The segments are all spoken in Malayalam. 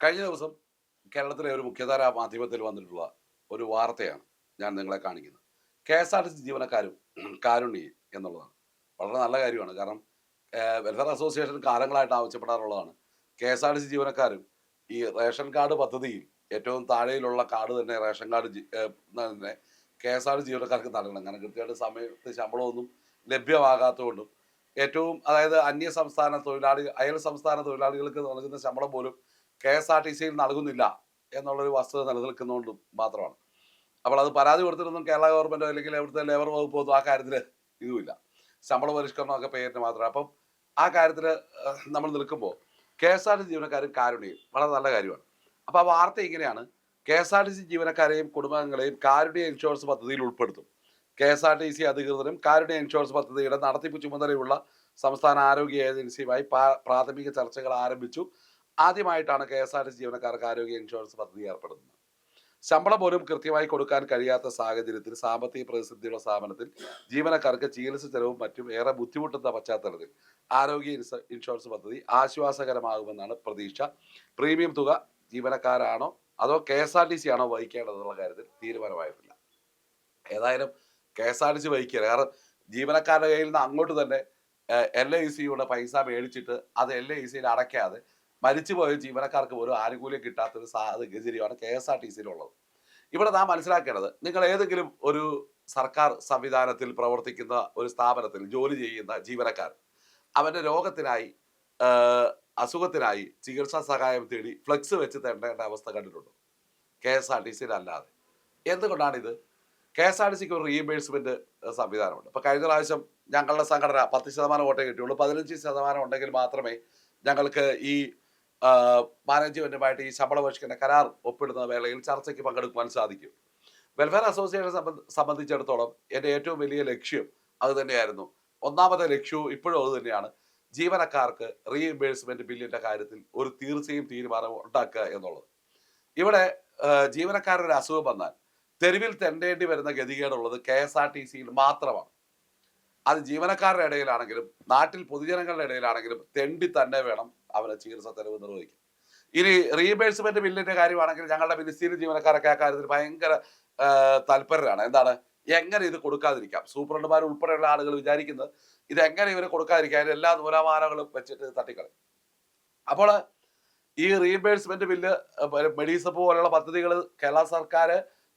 കഴിഞ്ഞ ദിവസം കേരളത്തിലെ ഒരു മുഖ്യധാരാ മാധ്യമത്തിൽ വന്നിട്ടുള്ള ഒരു വാർത്തയാണ് ഞാൻ നിങ്ങളെ കാണിക്കുന്നത്. K S R T C ജീവനക്കാരും കാരുണ്യ എന്നുള്ളതാണ്. വളരെ നല്ല കാര്യമാണ്. കാരണം വെൽഫെയർ അസോസിയേഷൻ കാലങ്ങളായിട്ട് ആവശ്യപ്പെടാറുള്ളതാണ്. K S R T C ജീവനക്കാരും ഈ റേഷൻ കാർഡ് പദ്ധതിയിൽ ഏറ്റവും താഴെയിലുള്ള കാർഡ് തന്നെ റേഷൻ കാർഡ് തന്നെ കെ എസ് ആർ ടി ജീവനക്കാർക്ക് നൽകണം. കാരണം കൃത്യമായിട്ട് സമയത്ത് ശമ്പളമൊന്നും ലഭ്യമാകാത്തതുകൊണ്ടും ഏറ്റവും അതായത് അന്യ സംസ്ഥാന തൊഴിലാളി അയൽ സംസ്ഥാന തൊഴിലാളികൾക്ക് നൽകുന്ന ശമ്പളം പോലും കെ എസ് ആർ ടി സിയിൽ നൽകുന്നില്ല എന്നുള്ളൊരു വസ്തുത നിലനിൽക്കുന്നതുകൊണ്ട് മാത്രമാണ്. അപ്പോൾ അത് പരാതി കൊടുത്തിട്ടൊന്നും കേരള ഗവൺമെന്റോ അല്ലെങ്കിൽ അവിടുത്തെ ലേബർ വകുപ്പോ ആ കാര്യത്തിൽ ഇതുമില്ല. ശമ്പള പരിഷ്കരണമൊക്കെ പേരിന് മാത്രമേ. അപ്പം ആ കാര്യത്തിൽ നമ്മൾ നിൽക്കുമ്പോൾ K S R T C ജീവനക്കാരും കാരുണ്യം വളരെ നല്ല കാര്യമാണ്. അപ്പോൾ ആ വാർത്ത ഇങ്ങനെയാണ്. K S R T C ജീവനക്കാരെയും കുടുംബാംഗങ്ങളെയും കാരുണ്യ ഇൻഷുറൻസ് പദ്ധതിയിൽ ഉൾപ്പെടുത്തും. K S R T C അധികൃതരും കാരുണ്യ ഇൻഷുറൻസ് പദ്ധതിയുടെ നടത്തിപ്പ് ചുമതലയുള്ള സംസ്ഥാന ആരോഗ്യ ഏജൻസിയുമായി പ്രാഥമിക ചർച്ചകൾ ആരംഭിച്ചു. ആദ്യമായിട്ടാണ് K S R T C ജീവനക്കാർക്ക് ആരോഗ്യ ഇൻഷുറൻസ് പദ്ധതി ഏർപ്പെടുന്നത്. ശമ്പളം പോലും കൃത്യമായി കൊടുക്കാൻ കഴിയാത്ത സാഹചര്യത്തിൽ സാമ്പത്തിക പ്രതിസന്ധിയുള്ള സ്ഥാപനത്തിൽ ജീവനക്കാർക്ക് ചികിത്സ ചെലവും മറ്റും ഏറെ ബുദ്ധിമുട്ടുന്ന പശ്ചാത്തലത്തിൽ ആരോഗ്യ ഇൻഷുറൻസ് പദ്ധതി ആശ്വാസകരമാകുമെന്നാണ് പ്രതീക്ഷ. പ്രീമിയം തുക ജീവനക്കാരാണോ അതോ K S R T C ആണോ വഹിക്കേണ്ടതെന്നുള്ള കാര്യത്തിൽ തീരുമാനമായിട്ടില്ല. ഏതായാലും K S R T C വഹിക്കുക കാരണം ജീവനക്കാരുടെ കയ്യിൽ നിന്ന് അങ്ങോട്ട് തന്നെ എൽ ഐ സിയുടെ പൈസ മേടിച്ചിട്ട് അത് എൽ ഐ സിയിൽ അടയ്ക്കാതെ മരിച്ചുപോയ ജീവനക്കാർക്ക് പോലും ആനുകൂല്യം കിട്ടാത്തൊരു സാഹചര്യമാണ് കെ എസ് ആർ ടി സിയിലുള്ളത്. ഇവിടെ നാം മനസ്സിലാക്കേണ്ടത് നിങ്ങൾ ഏതെങ്കിലും ഒരു സർക്കാർ സംവിധാനത്തിൽ പ്രവർത്തിക്കുന്ന ഒരു സ്ഥാപനത്തിൽ ജോലി ചെയ്യുന്ന ജീവനക്കാർ അവന്റെ രോഗത്തിനായി അസുഖത്തിനായി ചികിത്സാ സഹായം തേടി ഫ്ലെക്സ് വെച്ച് തേണ്ടേണ്ട അവസ്ഥ കണ്ടിട്ടുണ്ടോ? കെ എസ് ആർ ടി സിയിൽ അല്ലാതെ എന്തുകൊണ്ടാണിത്? കെ എസ് ആർ ടി സിക്ക് ഒരു റീഇംബേഴ്സ്മെന്റ് സംവിധാനമുണ്ട്. ഇപ്പൊ കഴിഞ്ഞ പ്രാവശ്യം ഞങ്ങളുടെ സംഘടന പത്ത് ശതമാനം വോട്ടേ കിട്ടിയുള്ളൂ. പതിനഞ്ച് ശതമാനം ഉണ്ടെങ്കിൽ മാത്രമേ ഞങ്ങൾക്ക് ഈ മാനേജ്മെന്റുമായിട്ട് ഈ ശമ്പള പരിഷ്കരണ കരാർ ഒപ്പിടുന്ന വേളയിൽ ചർച്ചയ്ക്ക് പങ്കെടുക്കുവാൻ സാധിക്കും. വെൽഫെയർ അസോസിയേഷൻ സംബന്ധ- സംബന്ധിച്ചിടത്തോളം എന്റെ ഏറ്റവും വലിയ ലക്ഷ്യം അത് തന്നെയായിരുന്നു. ഒന്നാമത്തെ ലക്ഷ്യവും ഇപ്പോഴും അത് തന്നെയാണ്. ജീവനക്കാർക്ക് റീഇംബേഴ്സ്മെന്റ് ബില്ലിന്റെ കാര്യത്തിൽ ഒരു തീർച്ചയും തീരുമാനം ഉണ്ടാക്കുക എന്നുള്ളത്. ഇവിടെ ജീവനക്കാരുടെ അസുഖം വന്നാൽ തെരുവിൽ തെണ്ടേണ്ടി വരുന്ന ഗതികേടുള്ളത് കെ എസ് ആർ ടി സിയിൽ മാത്രമാണ്. അത് ജീവനക്കാരുടെ ഇടയിലാണെങ്കിലും നാട്ടിൽ പൊതുജനങ്ങളുടെ ഇടയിലാണെങ്കിലും തെണ്ടി തന്നെ വേണം അവരെ ചികിത്സ തെരവ് നിർവഹിക്കാൻ. ഇനി റീബേഴ്സ്മെന്റ് ബില്ലിന്റെ കാര്യമാണെങ്കിൽ ഞങ്ങളുടെ മിനിസ്റ്റീരിയൽ ജീവനക്കാരൊക്കെ ആ കാര്യത്തിൽ ഭയങ്കര താല്പര്യരാണ്. എന്താണ്? എങ്ങനെ ഇത് കൊടുക്കാതിരിക്കാം? സൂപ്രണ്ടുമാർ ഉൾപ്പെടെയുള്ള ആളുകൾ വിചാരിക്കുന്നത് ഇത് എങ്ങനെ ഇവരെ കൊടുക്കാതിരിക്കാം? എല്ലാ നൂലാമാലകളും വെച്ചിട്ട് തട്ടിക്കളി അപ്പോൾ ഈ റീഇംബേഴ്സ്മെന്റ് ബില്ല് മെഡീസപ്പ് പോലുള്ള പദ്ധതികൾ കേരള സർക്കാർ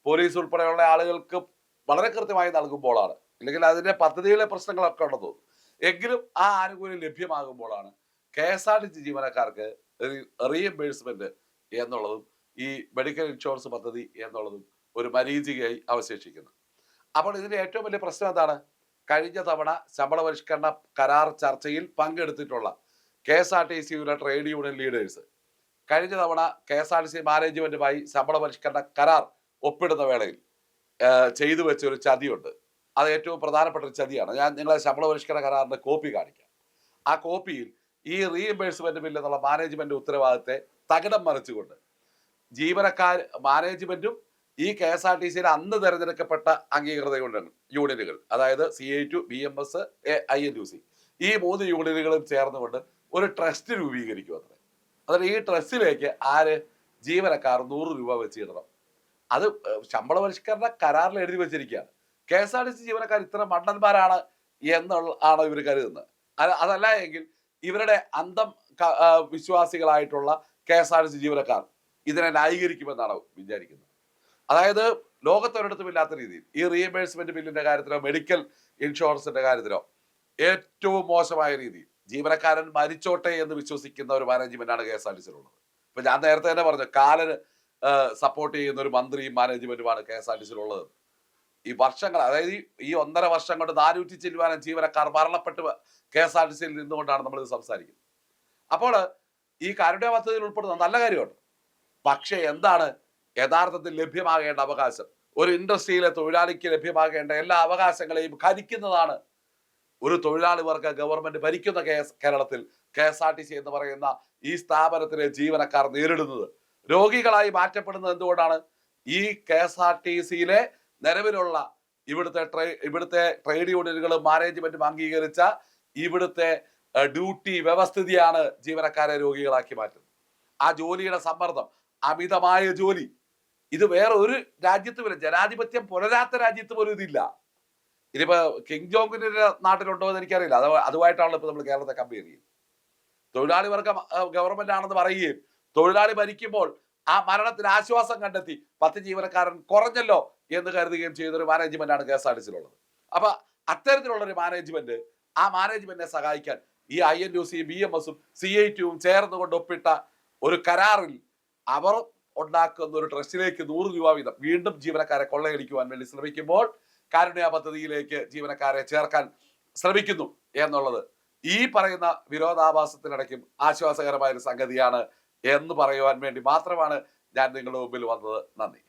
പോലീസ് ഉൾപ്പെടെയുള്ള ആളുകൾക്ക് വളരെ കൃത്യമായി നൽകുമ്പോഴാണ്. ഇല്ലെങ്കിൽ അതിന്റെ പദ്ധതിയിലെ പ്രശ്നങ്ങളൊക്കെ ഉണ്ടെന്ന് എങ്കിലും ആ ആനുകൂല്യം ലഭ്യമാകുമ്പോഴാണ് K S R T C ജീവനക്കാർക്ക് റീഎംബേഴ്സ്മെന്റ് എന്നുള്ളതും ഈ മെഡിക്കൽ ഇൻഷുറൻസ് പദ്ധതി എന്നുള്ളതും ഒരു മരീചികയായി അവശേഷിക്കുന്നു. അപ്പോൾ ഇതിന്റെ ഏറ്റവും വലിയ പ്രശ്നം എന്താണ്? കഴിഞ്ഞ തവണ ശമ്പള പരിഷ്കരണ കരാർ ചർച്ചയിൽ പങ്കെടുത്തിട്ടുള്ള കെ എസ് ആർ ടി സിയുടെ ട്രേഡ് യൂണിയൻ ലീഡേഴ്സ് കഴിഞ്ഞ തവണ K S R T C മാനേജ്മെന്റുമായി ശമ്പള പരിഷ്കരണ കരാർ ഒപ്പിടുന്ന വേളയിൽ ചെയ്തു വെച്ച ഒരു ചതിയുണ്ട്. അത് ഏറ്റവും പ്രധാനപ്പെട്ട ഒരു ചതിയാണ്. ഞാൻ നിങ്ങളെ ശമ്പള പരിഷ്കരണ കരാറിന്റെ കോപ്പി കാണിക്കാം. ആ കോപ്പിയിൽ ഈ റീഇംബേഴ്സ്മെന്റ് ബില്ല് എന്നുള്ള മാനേജ്മെന്റ് ഉത്തരവാദിത്തെ തകിടം മറിച്ചുകൊണ്ട് ജീവനക്കാർ മാനേജ്മെന്റും ഈ കെ എസ് ആർ ടി സിയിൽ അന്ന് തെരഞ്ഞെടുക്കപ്പെട്ട അംഗീകൃത യൂണിയനുകൾ അതായത് C I T U B M S A I N U C ഈ മൂന്ന് യൂണിയനുകളും ചേർന്നുകൊണ്ട് ഒരു ട്രസ്റ്റ് രൂപീകരിക്കും അത്ര അതായത് ഈ ട്രസ്റ്റിലേക്ക് ആര് ജീവനക്കാർ നൂറ് രൂപ വെച്ച് ഇടണം അത് ശമ്പള പരിഷ്കരണ കരാറിൽ എഴുതി വെച്ചിരിക്കുകയാണ്. K S R T C ജീവനക്കാർ ഇത്ര മണ്ടന്മാരാണ് എന്നുള്ള ആണ് ഇവർ കരുതുന്നത്? അത് അതല്ല എങ്കിൽ ഇവരുടെ അന്തം വിശ്വാസികളായിട്ടുള്ള K S R T C ജീവനക്കാർ ഇതിനെ ന്യായീകരിക്കുമെന്നാണ് വിചാരിക്കുന്നത്. അതായത് ലോകത്തൊരിടത്തും ഇല്ലാത്ത രീതിയിൽ ഈ റീഇംബേഴ്സ്മെന്റ് ബില്ലിന്റെ കാര്യത്തിലോ മെഡിക്കൽ ഇൻഷുറൻസിന്റെ കാര്യത്തിലോ ഏറ്റവും മോശമായ രീതിയിൽ ജീവനക്കാരൻ മരിച്ചോട്ടെ എന്ന് വിശ്വസിക്കുന്ന ഒരു മാനേജ്മെന്റാണ് കെ എസ് ആർ ടി സിയിലുള്ളത്. ഇപ്പൊ ഞാൻ നേരത്തെ തന്നെ പറഞ്ഞു കാലന് സപ്പോർട്ട് ചെയ്യുന്ന ഒരു മന്ത്രിയും മാനേജ്മെന്റുമാണ് കെ എസ് ആർ ടി സിയിലുള്ളത്. ഈ വർഷങ്ങൾ അതായത് ഈ- ഒന്നര വർഷം കൊണ്ട് നാനൂറ്റി ചെല്ലുവാനം ജീവനക്കാർ മരണപ്പെട്ട് കെ എസ് ആർ ടി സിയിൽ നിന്നുകൊണ്ടാണ് നമ്മൾ ഇത് സംസാരിക്കുന്നത്. അപ്പോൾ ഈ കാരുണ്യ പദ്ധതിയിൽ ഉൾപ്പെടുന്ന നല്ല കാര്യമുണ്ട്. പക്ഷേ എന്താണ് യഥാർത്ഥത്തിൽ ലഭ്യമാകേണ്ട അവകാശം? ഒരു ഇൻഡസ്ട്രിയിലെ തൊഴിലാളിക്ക് ലഭ്യമാകേണ്ട എല്ലാ അവകാശങ്ങളെയും ഖരിക്കുന്നതാണ് ഒരു തൊഴിലാളി വർഗ ഗവൺമെന്റ് ഭരിക്കുന്ന കേരളത്തിൽ K S R T C എന്ന് പറയുന്ന ഈ സ്ഥാപനത്തിലെ ജീവനക്കാർ നേരിടുന്നത്. രോഗികളായി മാറ്റപ്പെടുന്നത് എന്തുകൊണ്ടാണ്? ഈ കെ എസ് ആർ ടി സിയിലെ നിലവിലുള്ള ഇവിടുത്തെ ട്രേ ഇവിടുത്തെ ട്രേഡ് യൂണിയനുകളും മാനേജ്മെന്റും അംഗീകരിച്ച ഇവിടുത്തെ ഡ്യൂട്ടി വ്യവസ്ഥിതിയാണ് ജീവനക്കാരെ രോഗികളാക്കി മാറ്റുന്നത്. ആ ജോലിയുടെ സമ്മർദ്ദം അമിതമായ ജോലി ഇത് വേറെ ഒരു രാജ്യത്തുമില്ല. ജനാധിപത്യം പുലരാത്ത രാജ്യത്ത് പോലും ഇതില്ല. ഇനിയിപ്പോ കിങ് ജോങ്ങിന്റെ നാട്ടിലുണ്ടോ എന്ന് എനിക്കറിയില്ല. അത് അതുമായിട്ടാണല്ലോ ഇപ്പൊ നമ്മൾ കേരളത്തെ കമ്പയർ ചെയ്യുന്നത്. തൊഴിലാളി വർഗം ഗവൺമെന്റ് ആണെന്ന് പറയുകയും തൊഴിലാളി മരിക്കുമ്പോൾ ആ മരണത്തിന് ആശ്വാസം കണ്ടെത്തി. പത്ത് ജീവനക്കാരൻ കുറഞ്ഞല്ലോ എന്ന് കരുതുകയും ചെയ്ത ഒരു കെ എസ് ആർ ടി സിയിലുള്ളത്. അപ്പൊ അത്തരത്തിലുള്ള ഒരു മാനേജ്മെന്റ് ആ മാനേജ്മെന്റിനെ സഹായിക്കാൻ ഈ ഐ എൻ യു സിയും ബി എം എസും സി ഐ ടിയും ചേർന്നുകൊണ്ട് ഒപ്പിട്ട ഒരു കരാറിൽ അവർ ഉണ്ടാക്കുന്ന ഒരു ട്രസ്റ്റിലേക്ക് നൂറ് രൂപ വീതം വീണ്ടും ജീവനക്കാരെ കൊള്ളയടിക്കുവാൻ വേണ്ടി ശ്രമിക്കുമ്പോൾ കാരുണ്യ പദ്ധതിയിലേക്ക് ജീവനക്കാരെ ചേർക്കാൻ ശ്രമിക്കുന്നു എന്നുള്ളത് ഈ പറയുന്ന വിരോധാഭാസത്തിനിടയ്ക്കും ആശ്വാസകരമായ ഒരു സംഗതിയാണ് എന്ന് പറയുവാൻ വേണ്ടി മാത്രമാണ് ഞാൻ നിങ്ങളുടെ മുമ്പിൽ വന്നത് നന്ദി